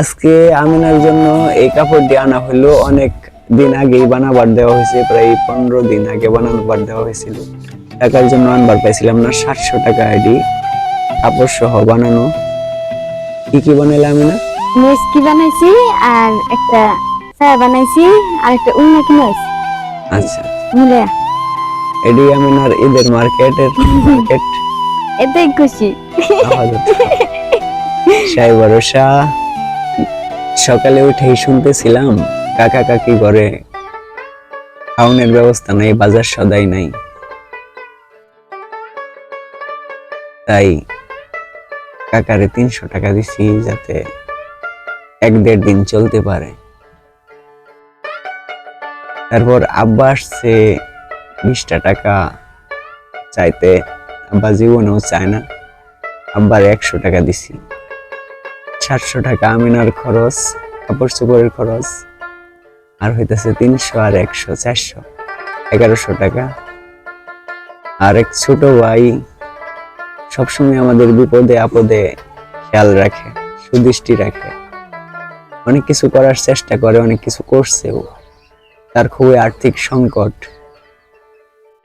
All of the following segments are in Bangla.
আজকে আমিনার জন্য এই কাপড়টি আনা হলো। অনেক দিন আগেই বানাবার দেওয়া হয়েছে প্রায় পনেরো দিন আগে বানাবার দেওয়া হয়েছিল। টাকার জন্য আনবার পাইছিলাম না সাতশো টাকা আইডি কাপড় সহ বানানো। কি কি বানাইলে আমিনা? মেসকি বানাইছি আর একটা ছায়া বানাইছি আর একটা উন্না কিনে হয়েছে আচ্ছা। মিলে। এডি আমিনার ঈদের মার্কেটের মার্কেট। এতেই খুশি। সাই ভরসা সকালে উঠেই শুনতেছিলাম কাকা কাকি ঘরে খাওয়ানোর ব্যবস্থা নাই, বাজার সদাই নাই। তাই কাকারে তিনশো টাকা দিছি যাতে এক দেড় দিন চলতে পারে। তারপর আব্বা আসছে, বিশটা টাকা চাইতে। আব্বা জীবনেও চায় না, আব্বার একশো টাকা দিছি। সাতশো টাকা আমিনার খরচ, কাপড় চোপড়ের খরচ, আর হইতেছে তিনশো আর একশো, চারশো, এগারোশো টাকা। আর এক ছোট ভাই সবসময় আমাদের বিপদে আপদে খেয়াল রাখে, সুদৃষ্টি রাখে। অনেক কিছু করার চেষ্টা করে, অনেক কিছু করছেও। তার খুবই আর্থিক সংকট।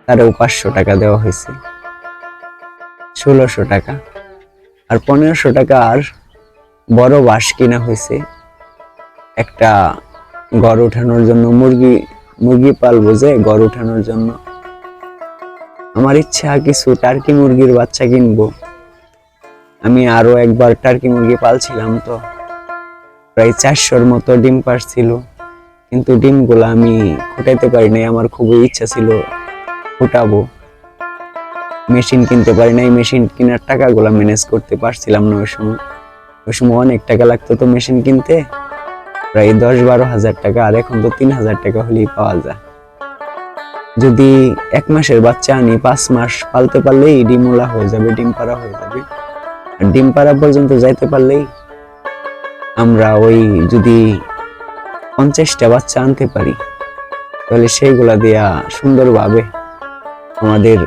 তারও পাঁচশো টাকা দেওয়া হয়েছে। ষোলোশো টাকা। আর পনেরোশো টাকা আর বড় বাঁশ কিনা হয়েছে। একটা ঘর উঠানোর জন্য, মুরগি মুরগি পালবো যে ঘর উঠানোর জন্য। আমার ইচ্ছা কিছু টার্কি মুরগির বাচ্চা কিনবো। আমি আরও একবার টার্কি মুরগি পালছিলাম তো। প্রায় চারশোর মতো ডিম পারছিল, কিন্তু ডিমগুলো আমি ফুটাইতে পারি নাই, আমার খুবই ইচ্ছা ছিল ফুটাবো মেশিন কিনতে পারি নাই, মেশিন কেনার টাকাগুলো ম্যানেজ করতে পারছিলাম না ওই সময়। ওই সময় অনেক টাকা লাগতো তো মেশিন কিনতে। প্রায় দশ বারো হাজার টাকা, আর এখন তো তিন হাজার টাকা হলেই পাওয়া যায়। যদি এক মাসের বাচ্চা আনি, পাঁচ মাস পালতে পারলেই ডিমওলা হয়ে যাবে, ডিম পাড়া হয়ে যাবে। ডিম পাড়া পর্যন্ত যাইতে পারলেই আমরা ওই যদি পঞ্চাশটা বাচ্চা আনতে পারি, তাহলে সেইগুলা দিয়া সুন্দরভাবে আমাদের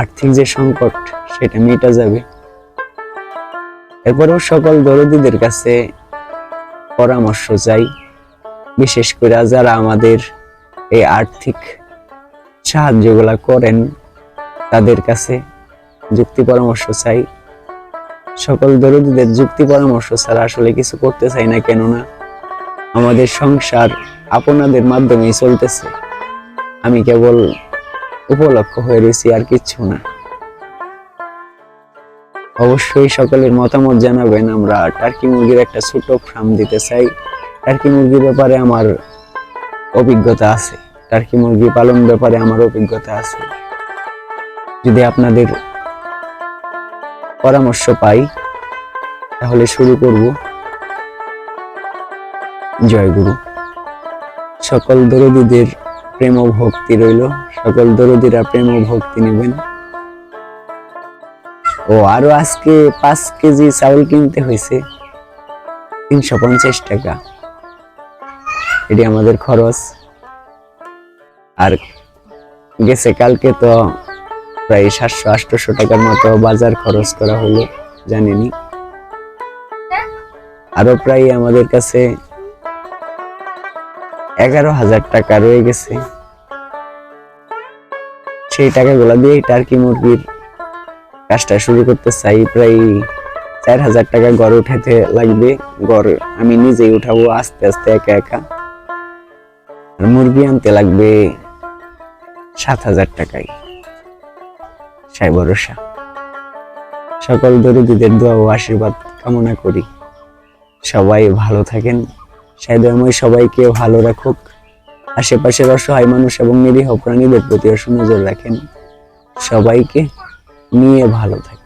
আর্থিক যে সংকট, সেটা মেটা যাবে। এরপরেও সকল দরদিদের কাছে পরামর্শ চাই, বিশেষ করে যারা আমাদের এই আর্থিক সাহায্যগুলা করেন, তাদের কাছে যুক্তি পরামর্শ চাই। সকল দরদিদের যুক্তি পরামর্শ ছাড়া আসলে কিছু করতে চাই না, কেননা আমাদের সংসার আপনাদের মাধ্যমেই চলতেছে। আমি কেবল উপলক্ষ হয়ে রয়েছি আর কিচ্ছু না। অবশ্যই সকলের মতামত জানাবেন। আমরা টার্কি মুরগির একটা ছোট ফার্ম দিতে চাই। টার্কি মুরগির ব্যাপারে আমার অভিজ্ঞতা আছে। টার্কি মুরগি পালন ব্যাপারে আমার অভিজ্ঞতা আছে। যদি আপনাদের পরামর্শ পাই, তাহলে শুরু করব। জয় গুরু। সকল দরদীদের প্রেম ও ভক্তি রইল। সকল দরদিরা প্রেম ভক্তি নেবেন। ও আরও আজকে পাঁচ কেজি চাউল কিনতে হয়েছে। তিনশো পঞ্চাশ টাকা। এটি আমাদের খরচ। আর গেছে, কালকে তো প্রায় সাতশো আটশোশো টাকার মতো বাজার খরচ করা হলো জানিনি আরও প্রায় আমাদের কাছে এগারো হাজার টাকা রয়ে গেছে। সেই টাকাগুলো দিয়ে টার্কি মুরগির কাজটা শুরু করতে চাই, প্রায় চার হাজার টাকা গড় উঠাতে লাগবে। গড় আমি নিজেই উঠাবো, আস্তে আস্তে একা একা। আর মুরগি আনতে লাগবে সাত হাজার টাকায়। সাই ভরসা। সকল দরিদ্রদের দোয়া ও আশীর্বাদ কামনা করি। সবাই ভালো থাকেন। সাইদময় সবাইকে ভালো রাখুক। আশেপাশের অসহায় মানুষ এবং নিরীহ প্রাণীদের প্রতি নজর রাখেন। সবাইকে নিয়ে ভালো থাকেন